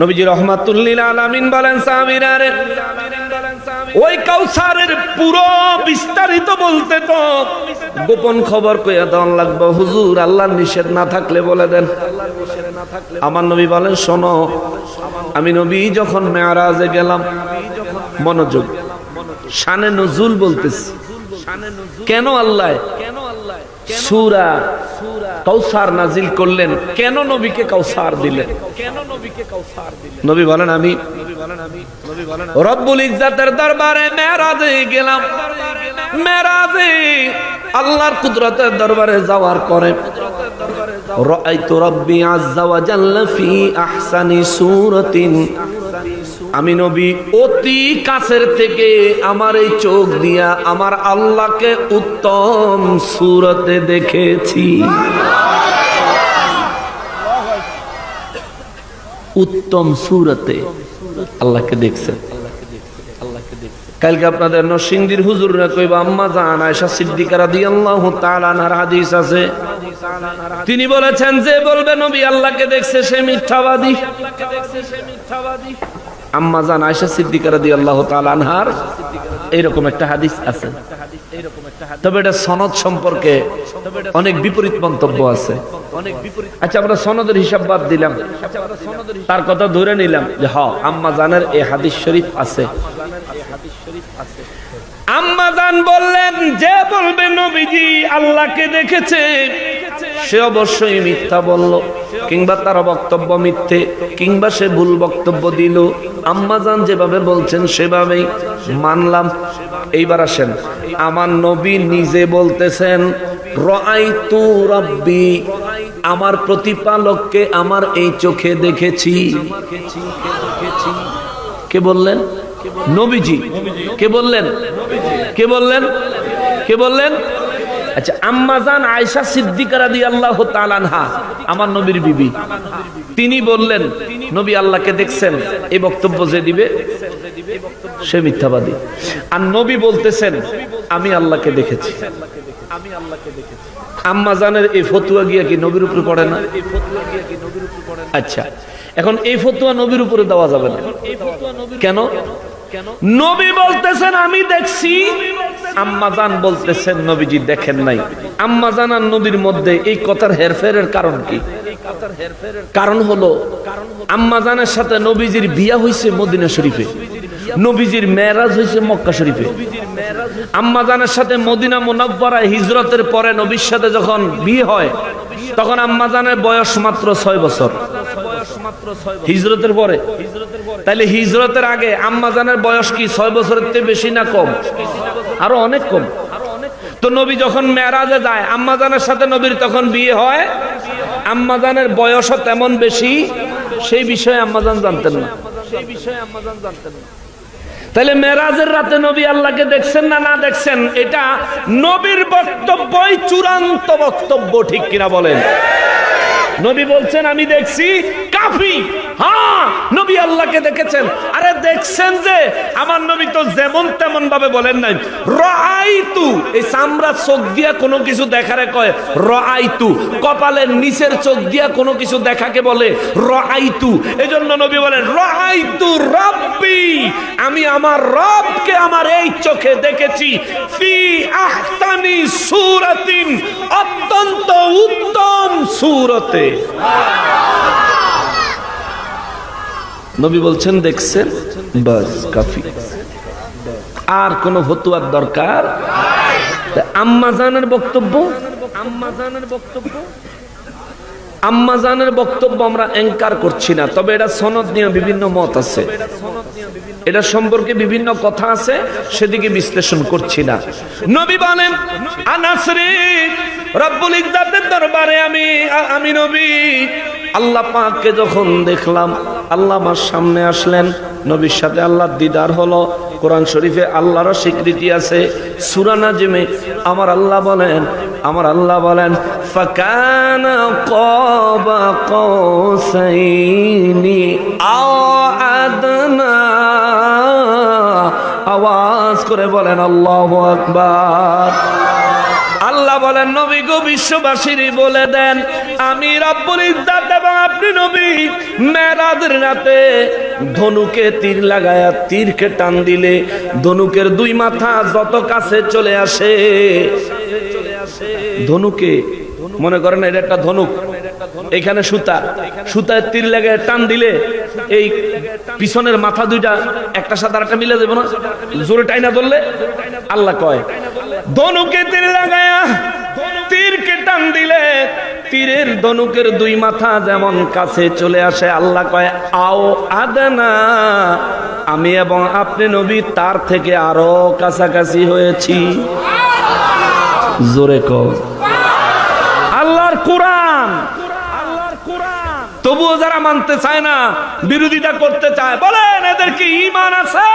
নবীজি রহমাতুল্লিল আলামিন বলেন, সামিরারে, ওই কাউসারের পুরো বিস্তারিত বলতে তো গোপন খবর কইয়া দেওয়ান লাগবে। হুজুর, আল্লাহর নিষেধ না থাকলে বলে দেন। আমার নবী বলেন, শোনো, আমি নবী যখন মেয়ারাজে গেলাম, মনোযোগ, শানে নজুল বলতেছি। কেন আল্লাহ? সুরা কৌসার নাজিল করলেন। কেন নবীকে কৌসার দিলেন? কেন নবীকে কৌসার দিলেন নবী বলেন, আমি রব্বুল ইজ্জাতের দরবারে মেরাজে গেলাম। মেরাজে আল্লাহর কুদরতের দরবারে যাওয়ার পরে রাআইতু রাব্বি আযজা ওয়া জাল্লা ফি আহসানি সূরাতিন আমি নবী, অতি কাছের থেকে আমার এই চোখ দিয়া আমার আল্লাহকে উত্তম সুরতে দেখেছি। উত্তম সুরতে আল্লাহকে দেখছেন। কালকে আপনাদের নরসিংদীর হুজুররা কইবা, আম্মা জান আয়েশা সিদ্দিকারা রাদিয়াল্লাহু তাআলা আনহার হাদিস আছে। তিনি বলেছেন, যে বলবে নবী আল্লাহকে দেখছে সে মিথ্যাবাদী। আম্মা জান আয়সা সিদ্দিকা রাদিয়াল্লাহু আল্লাহ আনহার এইরকম একটা হাদিস আছে। তবে এটা সনদ সম্পর্কে অনেক বিপরীত মন্তব্য আছে। আচ্ছা আমরা সনদের হিসাব বাদ দিলাম। তার কথা ধরে নিলাম যে হ, আম্মা জানের এই হাদিস শরীফ আছে। আম্মা জান বললেন, যে বলবে নবীজি, আল্লাহকে দেখেছে। সে অবশ্যই মিথ্যা বলল, কিংবা তার বক্তব্য মিথ্যে, কিংবা সে ভুল বক্তব্য দিল। আম্মাজান যেভাবে বলছেন সেভাবেই মানলাম। এইবার আসেন, আমার নবী নিজে বলতেছেন আমার প্রতিপালককে আমার এই চোখে দেখেছি। কে বললেন? নবীজি। কে বললেন? কে বললেন? কে বললেন? আচ্ছা আম্মাজান আয়সা সিদ্দিকা রাদিয়াল্লাহু তাআলা আনহা, আমার নবীর বিবি। তিনি বললেন, নবী আল্লাহকে দেখছেন এই বক্তব্য যে দিবে, সে মিথ্যাবাদী। আর নবী বলতেছেন, আমি আল্লাহকে দেখেছি। আমি আল্লাহকে দেখেছি আম্মাজানের এই ফতুয়া গিয়া কি নবীর উপরে পড়ে না? আচ্ছা এখন এই ফতুয়া নবীর উপরে দেওয়া যাবে না। কেন? নবী বলতেছেন, আমি দেখছি। আম্মাজান বলতেছেন, নবীজি দেখেন নাই। আম্মাজান আর নবীর মধ্যে এই কথার হেরফেরের কারণ কি? কারণ হলো আম্মাজানের সাথে নবীজির বিয়া হয়েছে মদিনা শরীফে। নবীজির মেরাজ হয়েছে মক্কা শরীফে। আম্মাজানের সাথে মদিনা মুনাব্বরা হিজরতের পরে নবীর সাথে যখন বিয়ে হয়, তখন আম্মাজানের বয়স মাত্র ছয় বছর। হিজরতের পরে তাইলে হিজরতের আগে আম্মাজানের বয়স কি? ছয় বছরের থেকে বেশি না কম? আরও অনেক কম। তো নবী যখন মেরাজে যায় আম্মাজানের সাথে নবীর তখন বিয়ে হয়। আম্মাজানের বয়সও তেমন বেশি। সেই বিষয়ে আম্মাজান জানতেন না সেই বিষয়ে আম্মাজান জানতেন না। তাহলে মেরাজের রাতে নবী আল্লাহকে দেখছেন না না দেখছেন? এটা নবীর বক্তব্যই চূড়ান্ত বক্তব্য, ঠিক কিনা বলেন? নবী বলছেন, আমি দেখছি কাফি। হ্যাঁ নবী আল্লাহকে দেখেছেন। আরে দেখছেন যে আমার নবী তো যেমন তেমন ভাবে বলেন নাই। এই দিয়া কিছু কয় কপালের নিচের চোখ দিয়া কোনো কিছু দেখাকে বলে, রাআইতু। এজন্য নবী বলেন, রাআইতু রাব্বি, আমি আমার রবকে আমার এই চোখে দেখেছি। ফি আহসানি সূরাতিন, অত্যন্ত উত্তম সূরতে। নবী বলছেন, দেখছেন? বাস, কাফি। আর কোন ফতুয়ার দরকার? আম্মাজানের বক্তব্য আম্মাজানের বক্তব্য? আম্মাজানের বক্তব্য আমরা এঙ্কার করছি না, তবে এটা সনদ নিয়ে বিভিন্ন মত আছে। এটা সম্পর্কে বিভিন্ন কথা আছে, সেদিকে বিশ্লেষণ করছি না। নবী বলেন আনাসরে রব্বুল ইজ্জাতের দরবারে আমি আমি নবী। আল্লাহ পাককে যখন দেখলাম, আল্লাহ আমার সামনে আসলেন। নবীর সাথে আল্লাহ দিদার হলো। কোরআন শরীফে আল্লাহরও স্বীকৃতি আছে। সুরানা জিমে আমার আল্লাহ বলেন, আমার আল্লাহ বলেন, ফাকানা কাবা কৌসাইনি আদনা। আওয়াজ করে বলেন, আল্লাহু আকবার। বলেন, নবী গো, বিশ্ববাসীর বলে দেন, আমি রব্বুল ইজ্জাত এবং আপনি নবী। মেরাজের রাতে ধনুকে তীর লাগায়া তীরকে টান দিলে ধনুকের দুই মাথা যত কাছে চলে আসে। ধনুকে, মনে করেন এটা একটা ধনুক, এখানে সুতা, সুতায় তীর লেগে টান দিলে এই পিছনের মাথা দুইটা একটা সাথে একটা মিলে যাবে না? জোরে টাইনা ধরলে আল্লাহ কয় ধনুকে তীর লাগায়া তীরকে টান দিলে তীরের ধনুকের দুই মাথা যেমন কাছে চলে আসে, আল্লাহ কয়, আও আদনা, আমি এবং আপনি নবী তার থেকে আরও কাছাকাছি হয়েছি। জোরে কর আল্লাহর কোরআন। তবুও যারা মানতে চায় না, বিরোধিতা করতে চায়, বলেন এদের কি ঈমান আছে?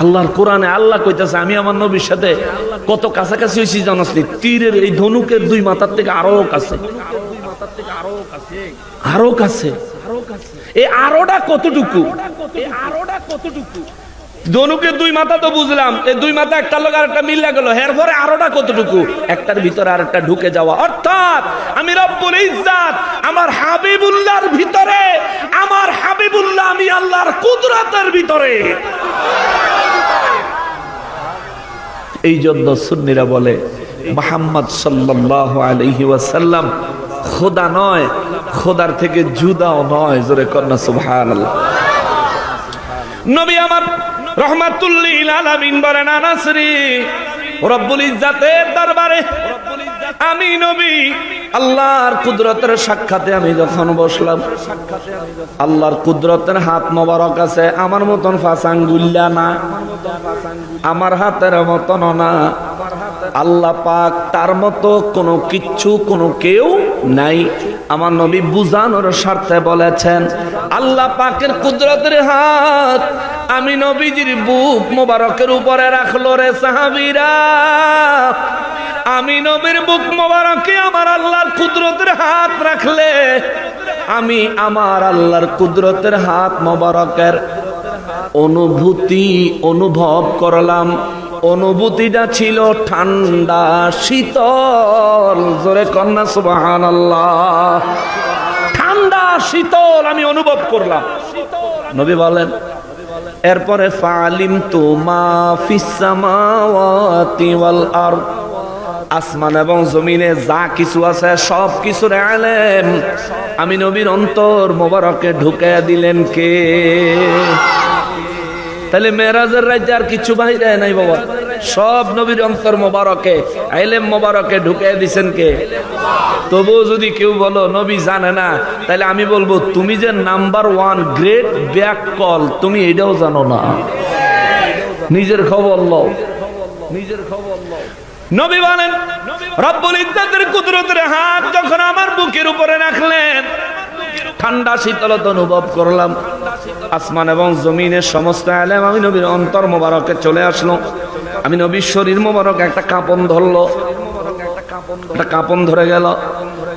আল্লাহর কোরআনে আল্লাহ কইতাছে, আমি আমার নবীর সাথে কত কাছাকাছি হয়েছি জানাস? তীরের এই ধনুকের দুই মাথার থেকে আরও কাছে। আরও কাছে। এই আরোটা কতটুকু? আরোটা কতটুকু ধনুকের দুই মাথা তো বুঝলাম। এই দুই মাথা একটা লোক আর একটা মিল্লা গেল। এর পরে আরোটা কতটুকু? একটার ভিতরে আর একটা ঢুকে যাওয়া। অর্থাৎ আমি রব্বুল ইজ্জাত, আমার হাবিবুল্লাহর ভিতরে, আমার হাবিবুল্লাহ আমি আল্লাহর কুদরতের ভিতরে। এই জন্য সুন্নিরা বলে, মোহাম্মদ সাল্লাহ আলহি ওয়াসাল্লাম খোদা নয়, খোদার থেকে জুদাও নয়। জোরে কন্যা সুভান নবী আমার রহমাতুল্লিল আলামিন বলেন আনাসরি রব্বুল ইজ্জাতের দরবারে আমি নবী আল্লাহর কুদরতের সাক্ষাতে আমি যখন বসলাম, আল্লাহর কুদরতের হাত মোবারক আছে, আমার মতন ফাসাঙ্গুল্লা না, আমার হাতের মতন না। আল্লাহ পাক তার মতো কোনো কিচ্ছু কোনো কেউ নাই। আমার নবী বুঝানোর স্বার্থে বলেছেন, আল্লাহ পাকের কুদরতের হাত আমি নবীজির বুক মোবারকের উপরে রাখল রে সাহাবিরা। আমি নবীর বুক মোবারকে আমার আল্লাহর কুদরতের হাত রাখলে, আমি আমার আল্লাহর কুদরতের হাত মোবারকের অনুভূতি অনুভব করলাম। অনুভূতিটা ছিল ঠান্ডা, শীতল। জোরে কন্যা সুবাহান ঠান্ডা, শীতল আমি অনুভব করলাম। নবী বলেন, এরপরে ফালিম তো মা ফিসামাওয়াতি ওয়াল আরদ। আসমান এবং জমিনে যা কিছু আছে, সব কিছুর আলেম। আমি নবীর অন্তর মোবারকে ঢুকে দিলেন কে? তাহলে মেরাজের রাজ্যে আর কিছু বাইরে নাই বাবা। সব নবীর অন্তর মোবারকে আইলেম মোবারকে ঢুকে দিছেন কে? তবুও যদি কেউ বলো, নবী জানে না, তাহলে আমি বলব, তুমি যে number one great back call, তুমি এটাও জানো না। নিজের খবর লও। নিজের খবর লও। নবী বলেন, রব্বুল ইজ্জাতের কুদরতের হাত যখন আমার বুকের উপরে রাখলেন, ঠান্ডা শীতলতা অনুভব করলাম। আসমান এবং জমিনের সমস্ত আলেম আমি নবীর অন্তর মোবারকে চলে আসলো। আমি নবীর শরীর মোবারক একটা কাপন ধরলো। একটা কাপন ধরে গেল।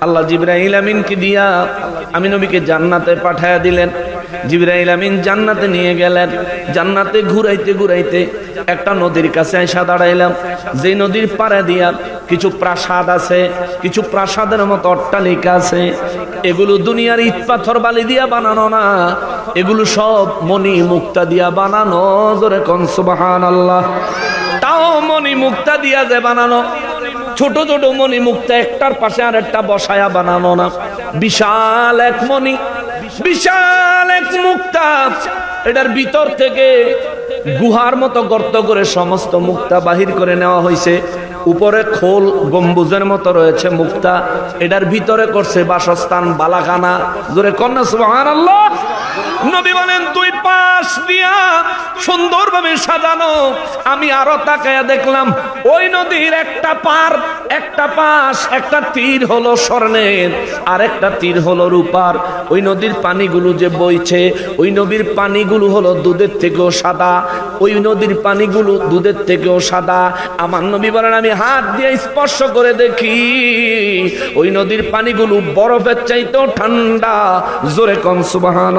আল্লাহ জিব্রাহিল আমিনকে দিয়া আমি নবীকে জান্নাতে পাঠায়া দিলেন। জিব্রাহিল আমিন জান্নাতে নিয়ে গেলেন। জান্নাতে ঘুরাইতে ঘুরাইতে একটা নদীর কাছে এসে দাঁড়াইলাম। যে নদীর পাড়ে দিয়া কিছু প্রাসাদ আছে, কিছু প্রাসাদের মতো অট্টালিকা আছে। এগুলো দুনিয়ার ইট পাথর বালি দিয়া বানানো না। এগুলো সব মণি মুক্তা দিয়া বানানো। জোরে কন সুবাহান আল্লাহ তাও মণি মুক্তা দিয়া যে বানানো। ছোট ছোট মণি মুক্তা একটার পাশে আর একটা বসায়া বানানো না। বিশাল এক মণি। বিশাল এক মুক্তা এটার ভিতর থেকে গুহার মতো গর্ত করে সমস্ত মুক্তা বাহির করে নেওয়া হয়েছে। উপরে খোল গম্বুজের মতো রয়েছে মুক্তা, এটার ভিতরে করছে বাসস্থান, বালাখানা। জোরে কন্যা সুবহান আল্লাহ নবী বলেন, দুই পাশ দিয়া সুন্দরভাবে সাজানো। আমি আরও তাকায়া দেখলাম, ওই নদীর একটা পার, একটা পাশ, একটা তীর হলো স্বর্ণের, আর একটা তীর হলো রূপার। ওই নদীর পানিগুলো যে বইছে, ওই নদীর পানিগুলো হলো দুধের থেকেও সাদা। ওই নদীর পানিগুলো দুধের থেকেও সাদা। আমার নবী বলেন, আমি হাত দিয়ে স্পর্শ করে দেখি, ওই নদীর পানিগুলো বরফের চাইতেও ঠান্ডা। জোরে কন সুবাহান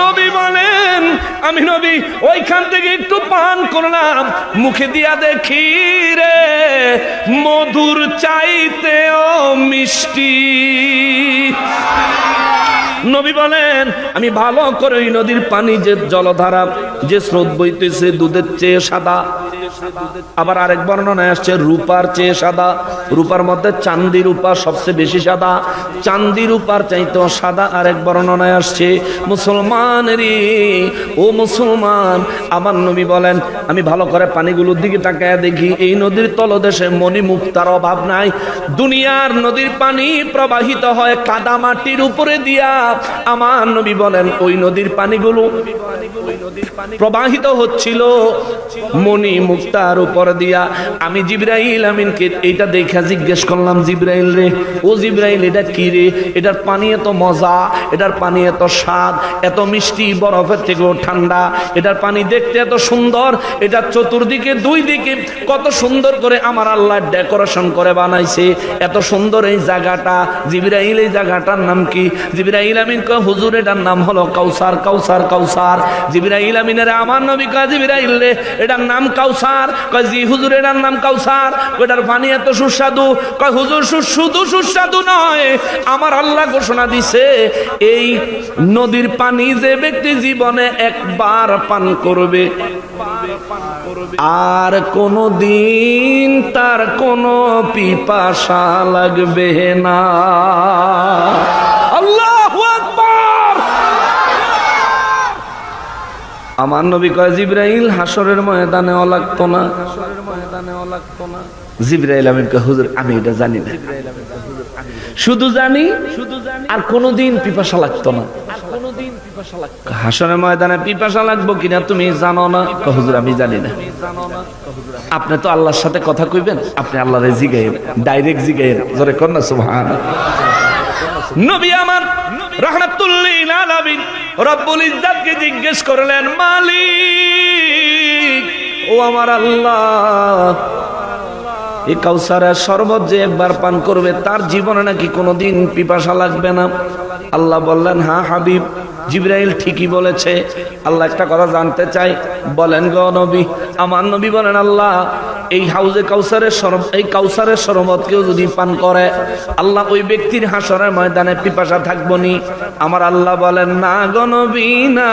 নবী বলেন বলেন, আমি নবী, ওইখান থেকে একটু পান করলাম। মুখে দিয়া দেখি রে, মধুর চাইতেও মিষ্টি। নবী বলেন, আমি ভালো করে ওই নদীর পানি যে জলধারা, যে স্রোত বইতেছে, দুধের চেয়ে সাদা। আবার আরেক বর্ণনায় আসছে, রূপার চেয়ে সাদা। রূপার মধ্যে চান্দি রূপা সবচেয়ে বেশি সাদা। চান্দি রূপার চাইতেও সাদা আরেক বর্ণনায় আসছে, মুসলমানেরই, ও মুসলমান। আমার নবী বলেন, আমি ভালো করে পানিগুলোর দিকে তাকায় দেখি, এই নদীর তলদেশে মণি মুক্তার অভাব নাই। দুনিয়ার নদীর পানি প্রবাহিত হয় কাদা মাটির উপরে দিয়া আমার নবী বলেন, ওই নদীর পানিগুলো প্রবাহিত হচ্ছিল মণি মুক্তার উপর দিয়া। আমি জিব্রাইল আমিনকে এইটা দেখা জিজ্ঞেস করলাম, জিব্রাইল রে, ও জিব্রাইল, এটা কি রে? এটার পানি এত মজা, এটার পানি এত স্বাদ, এত মিষ্টি, বরফের থেকেও ঠান্ডা। এটার পানি দেখতে এত সুন্দর এটা চতুর্দিকে, দুই দিকে কত সুন্দর করে আমার আল্লাহ ডেকোরেশন করে বানাইছে। এত সুন্দর এই জায়গাটা। জিব্রাইল, এই জায়গাটার নাম কি? জিব্রাইল আমিন কয় হুজুর এটার নাম হলো কাউসার কাউসার কাউসার। জিব্রাইল আমিনের আমার নবী কয়, জিব্রাইল রে, এটার নাম কাউসার। কয়, জি, হুজুর এটার নাম কাউসার। ওটার পানি এত সুস্বাদু। কয়, হুজুর শুধু সুস্বাদু নয়, আমার আল্লাহ ঘোষণা দিছে, এই নদীর পানি যে ব্যক্তি জীবনে একবার পান করবে, আর কোনো দিন তার কোনো পিপাসা লাগবে না আল্লাহু আকবার আমার নবী কয়, জিব্রাইল হাসরের ময়দানে লাগতো না। জিব্রাইল আমি কয়, হুজুর, আমি এটা জানি না। শুধু জানি শুধু জানি আর কোনোদিন পিপাসা লাগতো না। হাসনের ময়দানে পিপাসা লাগবো কিনা তুমি জানো না? হুজুর, আমি জানি না। আপনি তো আল্লাহর সাথে কথা কইবেন, আপনি আল্লাহরে জিগাইন ডাইরেক্ট জিগাইন জোরে কর না সুবহান নবী আমার রহমাতুল্লিল আলামিন রব্বুল ইজ্জাতকে জিজ্ঞেস করলেন মালিক ও আমার আল্লাহ এই কাউসারের শরবত যে একবার পান করবে, তার জীবনে নাকি কোনোদিন পিপাসা লাগবে না। আল্লাহ বললেন হ্যাঁ হাবিব, জিব্রাইল ঠিকই বলেছে। আল্লাহ একটা কথা জানতে চাই। বলেন গ নবী, আমার নবী বলেন, আল্লাহ, এই হাউজে কাউসারের সরব এই কাউসারের শরবত কেউ যদি পান করে, আল্লাহ ওই ব্যক্তির হাসরের ময়দানে পিপাসা থাকব নি। আমার আল্লাহ বলেন, না গো নবী, না।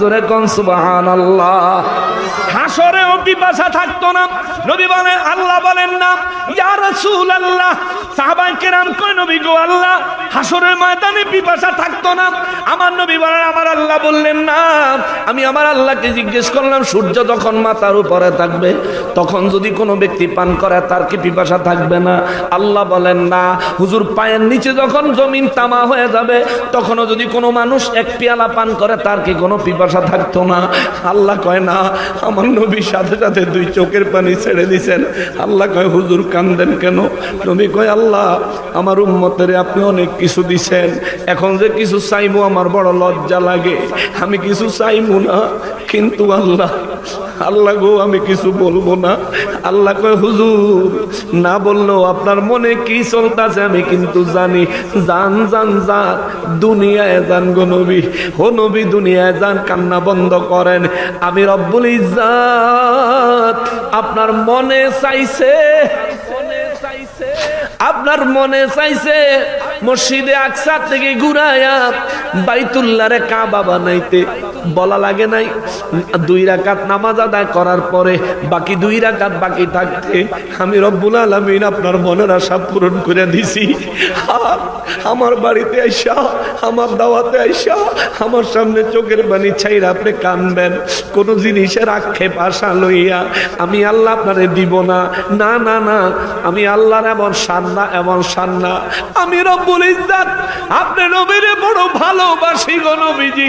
জোরে কোন, সুবহানাল্লাহ। হাসরেও পিপাসা থাকতো না। নবী বলেন, আল্লাহ বলেন না, ইয়া রাসূলুল্লাহ। সাহাবায়ে কেরাম কয়, নবী গো আল্লাহ, হাসরের ময়দানে পিপাসা থাকতো না। আমার নবী বলেন, আমার আল্লাহ বললেন না। আমি আমার আল্লাহকে জিজ্ঞেস করলাম, সূর্য যখন মাথার উপরে থাকবে, তখন যদি কোনো ব্যক্তি পান করে, তার কি পিপাসা থাকবে না? আল্লাহ বলেন, না। হুজুর পায়ের নিচে যখন জমিন তামা হয়ে যাবে, তখনও যদি কোনো মানুষ এক পেয়ালা পান করে, তার কি কোনো পিপাসা থাকতো না? আল্লাহ কয়, না আমার নবীর সাথে সাথে দুই চোখের পানি ছেড়ে দিছেন। আল্লাহ কয়, হুজুর কান্দেন কেন? নবী কয়, আল্লাহ, আমার উম্মতের আপনি অনেক কিছু দিছেন। এখন যে কিছু চাইব আমার বড় লজ্জা লাগে। আমি কিছু চাইব না, কিন্তু আল্লাহ আল্লাহ গো, আমি কিছু বলব না। আল্লাহ কয়, হুজুর, না বললেও আপনার মনে কি চলতেছে আমি কিন্তু জানি। জান জান জান দুনিয়ায় যান গো নবী। ও নবী, দুনিয়ায় যান, কান্না বন্ধ করেন। আমি রব্বুল ইজ্জাত আপনার মনে চাইছে? আপনার মনে চাইছে মসজিদে আকসা থেকে ঘুরাইয়া বাইতুল্লারে কাবা বানাইতে? বলা লাগে নাই। দুই রাকাত নামাজ আদায় করার পরে বাকি দুই রাকাত বাকি থাকতে আমি রব্বুল আলমিন আপনার মনের আশা পূরণ করে দিছি। আমার বাড়িতে আইসা, আমার দাওয়াতে আইসা, আমার সামনে চোখের বাণী ছাইরা আপনি কানবেন। কোন জিনিসের আক্ষেপ, আশা লইয়া আমি আল্লাহ আপনারে দিব না। না না না, আমি আল্লাহর এমন সান্না এমন সান্না আমি রব্বুল ইজ্জাত, আপনি নবীরে বড় ভালোবাসি গো নবীজি।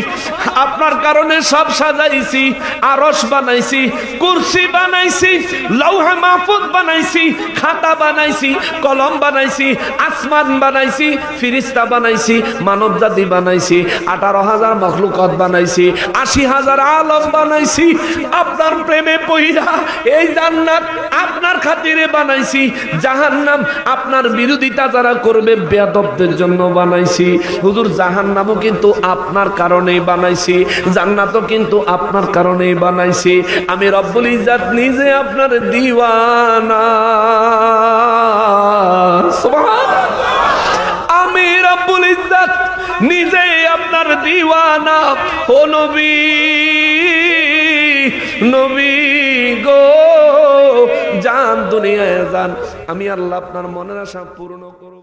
আপনার কারণে সব সাজাইছি আরস বানাইছি, কুরসি বানাইছি, লৌহা মাহফুজ বানাইছি, খাতা বানাইছি, কলম বানাইছি, আসমান বানাইছি, ফিরিস্তা বানাইছি মানব জাতি বানাইছি, আঠারো হাজার মখলুকত বানাইছি, আশি হাজার আলম বানাইছি, আপনার প্রেমে পইরা এই জান্নাত আপনার খাতিরে বানাইছি, জাহান্নাম আপনার বিরোধিতা যারা করবে বেয়াদবদের জন্য বানাইছি। হুজুর, জাহান্নামও কিন্তু আপনার কারণেই বানাইছি। জান্নাতও কিন্তু আপনার কারণেই বানাইছি। আমি রব্বুল ইজাত নিজে আপনার দিওয়ানা। আমি রব্বুল ইজ্জত নিজে আপনার দিওয়ানা। ও নবী নবী গো যান দুনিয়ায় যান। আমি আল্লাহ আপনার মনের আশা পূর্ণ করব